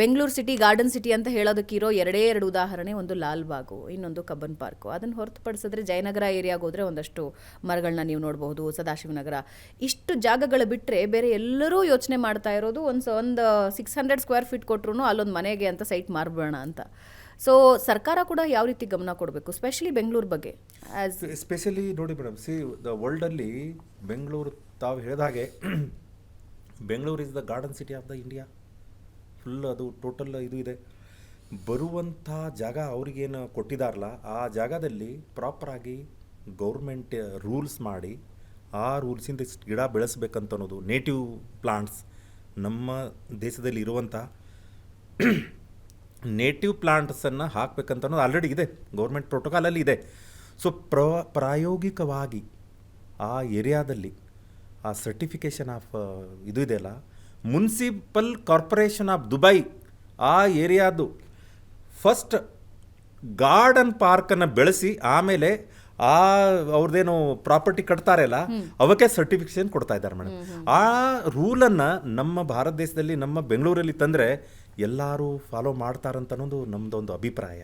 Bengaluru city, garden city ಅಂತ ಹೇಳೋದಕ್ಕಿರೋ ಎರಡೇ ಎರಡು ಉದಾಹರಣೆ, ಒಂದು ಲಾಲ್ಬಾಗು ಇನ್ನೊಂದು ಕಬ್ಬನ್ ಪಾರ್ಕು. ಅದನ್ನು ಹೊರತುಪಡಿಸಿದ್ರೆ ಜಯನಗರ ಏರಿಯಾಗೆ ಹೋದರೆ ಒಂದಷ್ಟು ಮರಗಳನ್ನ ನೀವು ನೋಡಬಹುದು, ಸದಾಶಿವನಗರ. ಇಷ್ಟು ಜಾಗಗಳು ಬಿಟ್ಟರೆ ಬೇರೆ ಎಲ್ಲರೂ ಯೋಚನೆ ಮಾಡ್ತಾ ಇರೋದು ಒಂದು ಒಂದು ಸಿಕ್ಸ್ ಹಂಡ್ರೆಡ್ ಸ್ಕ್ವೇರ್ ಫೀಟ್ ಕೊಟ್ಟರು ಅಲ್ಲೊಂದು ಮನೆಗೆ ಅಂತ ಸೈಟ್ ಮಾರ್ಬೋಣ ಅಂತ. ಸೊ ಸರ್ಕಾರ ಕೂಡ ಯಾವ ರೀತಿ ಗಮನ ಕೊಡಬೇಕು ಸ್ಪೆಷಲಿ ಬೆಂಗಳೂರು ಬಗ್ಗೆ? ಸ್ಪೆಷಲಿ ನೋಡಿ ಮೇಡಮ್ ಸಿ ದ ವರ್ಲ್ಡಲ್ಲಿ ಬೆಂಗಳೂರು ತಾವು ಹೇಳಿದ ಹಾಗೆ, Bengaluru is the garden city of the India full ಅದು ಟೋಟಲ್ ಇದು ಇದೆ. ಬರುವಂಥ ಜಾಗ ಅವ್ರಿಗೇನು ಕೊಟ್ಟಿದಾರಲ್ಲ ಆ ಜಾಗದಲ್ಲಿ ಪ್ರಾಪರಾಗಿ ಗೌರ್ಮೆಂಟ್ ರೂಲ್ಸ್ ಮಾಡಿ, ಆ ರೂಲ್ಸಿಂದ ಗಿಡ ಬೆಳೆಸ್ಬೇಕಂತ ಅನ್ನೋದು ನೇಟಿವ್ ಪ್ಲಾಂಟ್ಸ್ ನಮ್ಮ ದೇಶದಲ್ಲಿ ಇರುವಂಥ ನೇಟಿವ್ ಪ್ಲಾಂಟ್ಸನ್ನು ಹಾಕಬೇಕಂತ ಅನ್ನೋದು ಆಲ್ರೆಡಿ ಇದೆ. ಗೌರ್ಮೆಂಟ್ ಪ್ರೋಟೋಕಾಲಲ್ಲಿ ಇದೆ. ಸೊ ಪ್ರ, ಪ್ರಾಯೋಗಿಕವಾಗಿ ಆ ಏರಿಯಾದಲ್ಲಿ ಆ ಸರ್ಟಿಫಿಕೇಷನ್ ಆಫ್ ಇದು ಇದೆಯಲ್ಲ ಮುನ್ಸಿಪಲ್ ಕಾರ್ಪೊರೇಷನ್ ಆಫ್ ದುಬೈ ಆ ಏರಿಯಾದು ಫಸ್ಟ್ ಗಾರ್ಡನ್ ಪಾರ್ಕನ್ನು ಬೆಳೆಸಿ ಆಮೇಲೆ ಆ ಅವ್ರದ್ದೇನು ಪ್ರಾಪರ್ಟಿ ಕಟ್ತಾರೆ ಅಲ್ಲ ಅವಕ್ಕೆ ಸರ್ಟಿಫಿಕೇಶನ್ ಕೊಡ್ತಾ ಇದ್ದಾರೆ ಮೇಡಮ್. ಆ ರೂಲನ್ನು ನಮ್ಮ ಭಾರತ ದೇಶದಲ್ಲಿ ನಮ್ಮ ಬೆಂಗಳೂರಲ್ಲಿ ತಂದರೆ ಎಲ್ಲರೂ ಫಾಲೋ ಮಾಡ್ತಾರಂತ ಅನ್ನೋದು ನಮ್ಮದೊಂದು ಅಭಿಪ್ರಾಯ.